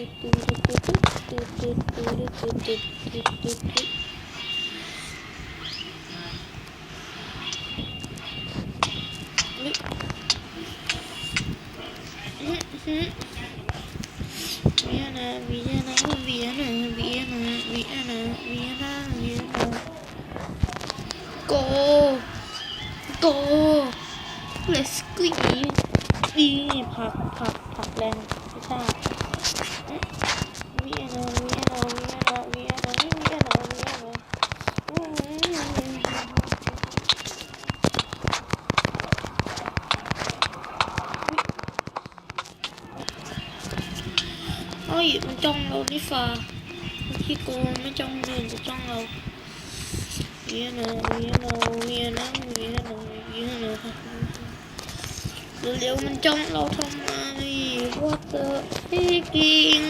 Vienna, Vienna, Vienna, Vienna, Vienna, Vienna, Vienna. Go, go, let's go. นี่ผักผักผักแรงไม่ทราบเวียนาเวียนาเวียนาเวียนาเวียนาเวียนาเอ้ ยมันจ้องเรานี่ฟ้ามันขี้โกงไม่จ้องเดินจะจ้องเราเวียนาเวียนาเวียนาเวียนาเวียนาเร็วๆมันจ้องเราทำไม What the freaking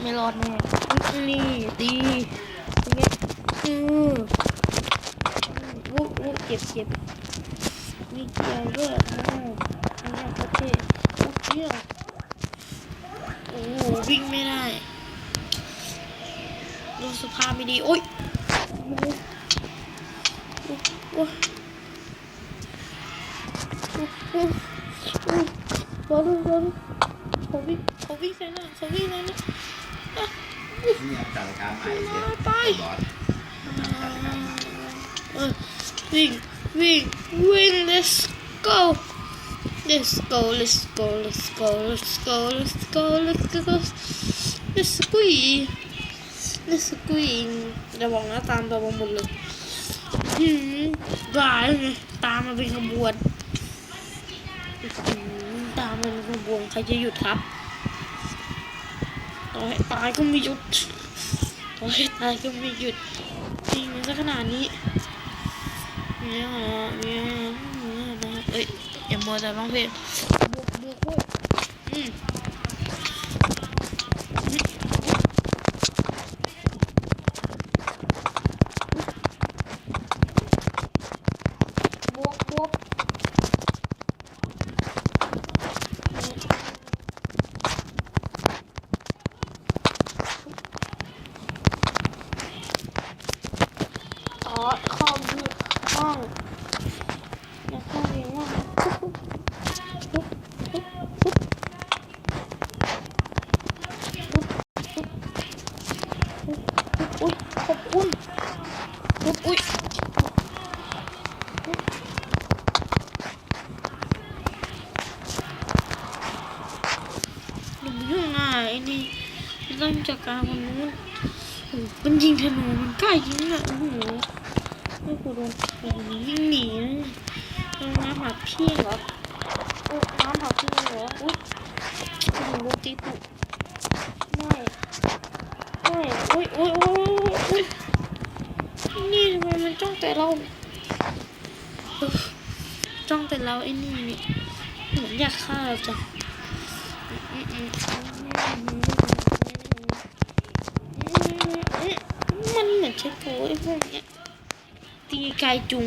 ไม่รอดแน่นี่ดีเนี่ยอือวุ้วุ้เจ็บเจ็บมีเกี่ยวด้วยโอ้นี่ประเทศเกี่ยวโอ้ วิ่งไม่ได้ ดูสภาพไม่ดี โอ๊ยร้อนร้อนเขาวิ่งเขาวิ่งใส่หน้าเขาวิ่งใส่หน้านี่จัดการใหม่ไปวิ่งวิ่งวิ่ง let's go Let's go, let's go, let's go, let's go, let's go, let's go, let's go, let's go let's go, ระวังนะตามระวังหมดเลยหืมตายไงตามมาเป็นขบวนตามมาเป็นขบวนใครจะหยุดครับต่อให้ตายก็ไม่หยุดต่อให้ตายก็ไม่หยุดจริงซะขนาดนี้เนี่ยเนี่ยเนี่ยนะเอ้ย มัวแต่ร้องเพลงบวกบวกเว้ยอืมบวกบวกต่อเข้าอยู่ห้องอย่าเข้าเรียนว่าปุ๊บปุ๊บปุ๊บปุ๊บปุ๊บอุ๊ยขอบคุณ ปุ๊บอุ๊ยหนูยุ่งอะไอ้นี่ต้องจัดการคนนู้นโอ้โหมันยิงธนูมันกล้ายิงอะโอ้โหไม่กูโดนโอ้โหวิ่งหนีนะโดนน้ำหักพี่เหรออุ้ยโอ้โหลูกตีตุไม่ไม่โอ้ยโอ้ยโอ้ยโอ้ยนี่ทำไมมันจ้องแต่เราเออจ้องแต่ เราไอ้นี่นี่เหมือนอยากฆ่าเราจังมันเหมือนใช้โป้ไอ้พวกเนี้ยตีไกลจุง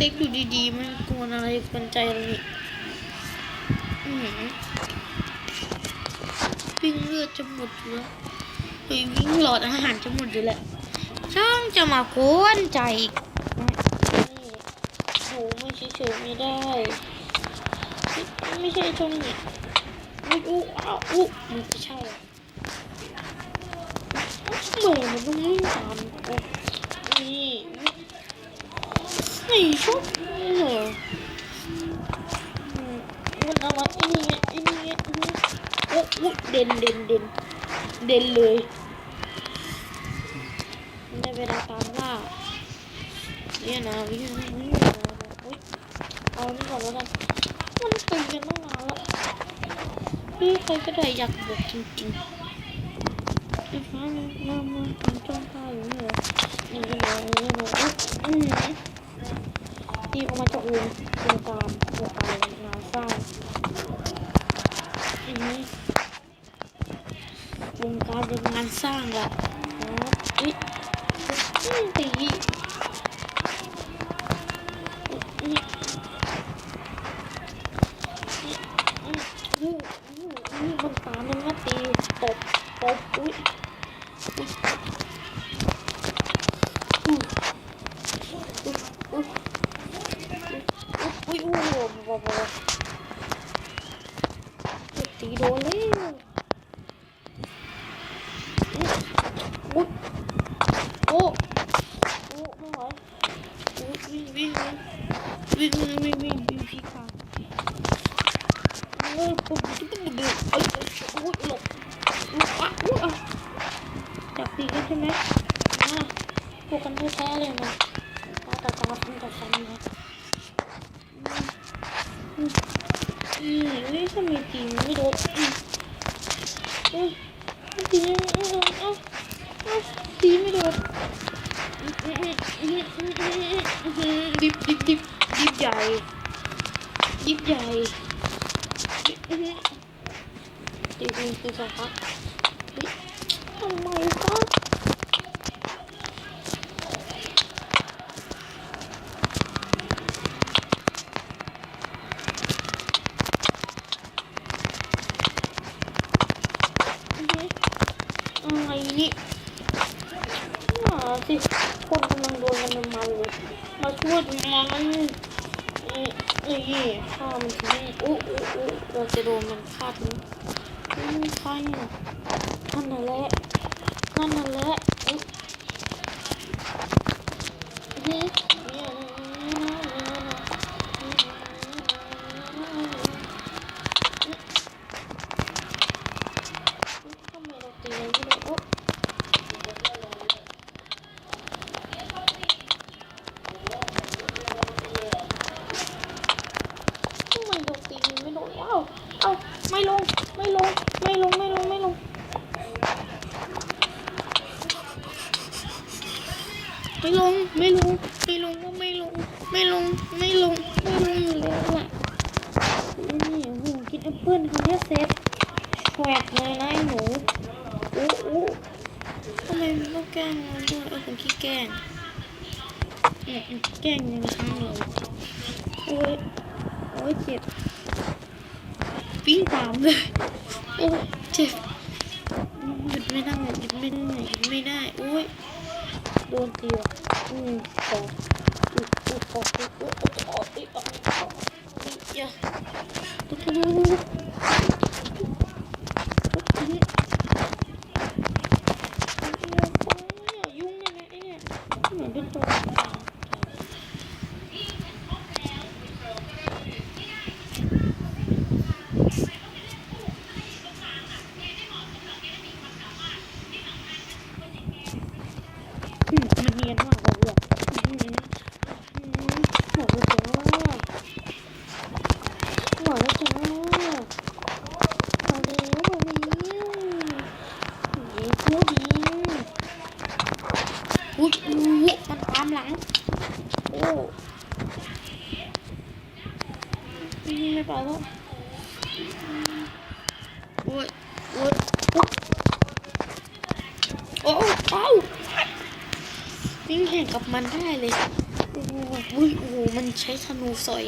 ต็กอยู่ดีๆ มันกวนอะไรกันใจเรานี่วิ่งเลือดจะหมดแล้วเฮ้ยวิ่งหลอดอาหารจะหมดอยู่แล้วช่างจะมากวนใจอีกนี่โหไม่เฉยๆไม่ได้ ไม่ใช่ช่องนี้ไม่อู้อ้าวอู้มันไม่ใช่หมือนมันต้องวิ่งตามนี่ ไอ้ชุดเหรออืมมันเอามาอ้นี่ไงไอ้นี่ไงอื้อหือโอ้โอ้เด่นเด่นเด่นเด่นเลยได้เวลาตามล่าเนี่ยนะวิ่งวิ่งวิ่งอุ๊ยเอานี่ก่อนแล้วกันมันตีกันตั้งนานแล้วพี่ใครก็ได้อยากบอกจริงๆไอ้ฟ้าเนี่ยมามาทำจ้องข้าอยู่เหรอนี่ก็มานี่ก็มาอุ๊ยอืม อุ้ยโอ้โอ้ไม่ไหววิ่งวิ่งวิ่งวิ่งวิ่งวิ่งวิ่งพี่ค่ะโอ้ปุ๊บปุ๊บปุ๊บปุ๊บเอ้ยโอ้ยหลบหลบอะอู้อะจับตีกันใช่ไหมมาพวกกันแท้ๆเลยนะตาตาตาฟันตาฟันนะอืมนี่ถ้ามีตีไม่โดนอืมอืมตีไม่โดนเอ้าเอ้าตีไม่โดนอืมอืมอืมอืมอืมอืมดิบดิบดิบดิบใหญ่ดิบใหญ่ จริงๆคือสองพักเฮ้ยทำไมครับอะไรนี่มาสิคนกำลังโดนกันมันเลยมาช่วยมันนี่นี่ฆ่ามันทีนี้อู้อู้อู้เราจะโดนมันฆ่าทีนี้ไม่ ใช่อะนั่นน่ะแหละนั่นน่ะแหละอุ๊ยเฮ้ยเนี่ยนะทำไมเราตีอะไรไม่ได้โอ๊ะทำไมเราตีไม่โดนว้าวเอ้าไม่ลง ไม่ลง ไม่ลง ไม่ลง ไม่ลง ไม่ลง ไม่ลง ไม่ลงก็ไม่ลง ไม่ลง ไม่ลง ไม่ลงอยู่แล้วอะนี่โอ้โหกินแอปเปิ้ลคำนี้เซ็ตแหวกเลยนะหนูอู้อู้ทำไมมันต้องแกล้งเราด้วยเออผมขี้แกล้งอืมแกล้งยังครั้งเลยโอ้ยโอ้ยเจ็บวิ่งตามเลยโอ้เจ็บหยุดไม่ได้หยุดไม่ได้หยุดไม่ได้โอ้ย 都丢，嗯，走，走走走走。 โอ้ยโอ้ยโอ้ยเอ้าวิ่งแข่งกับมันได้เลย โอ้โหอุ้ยโอ้โหมันใช้ธนูสอย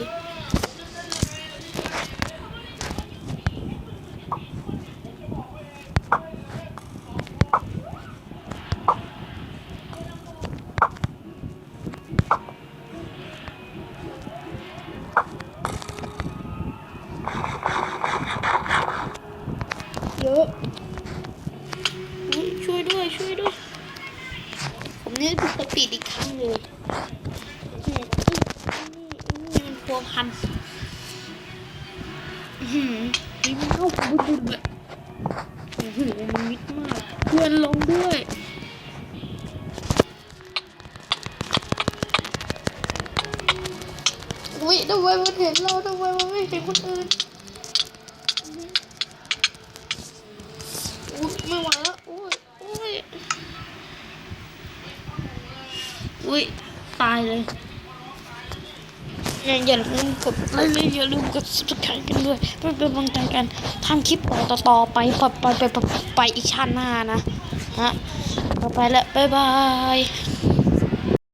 นี่นี่มันพัวพันอื้อหือนี่มันเข้าบุญบุญเลยโอ้โหมันมิดมากเพื่อนลงด้วยอุ้ยทำไมมันเห็นเราทำไมมันไม่เห็นคนอื่นอุ้ยไม่ไหวแล้วอุ้ยอุ้ยอุ้ยตายเลย อย่าอย่าลืมกดไลค์อย่าลืมกด subscribe กันด้วยเพื่อเป็นกำลังใจกันทำคลิปต่อต่อไปไปไปไปไปอีกชั้นหน้านะฮะต่อไปแล้วบ๊ายบาย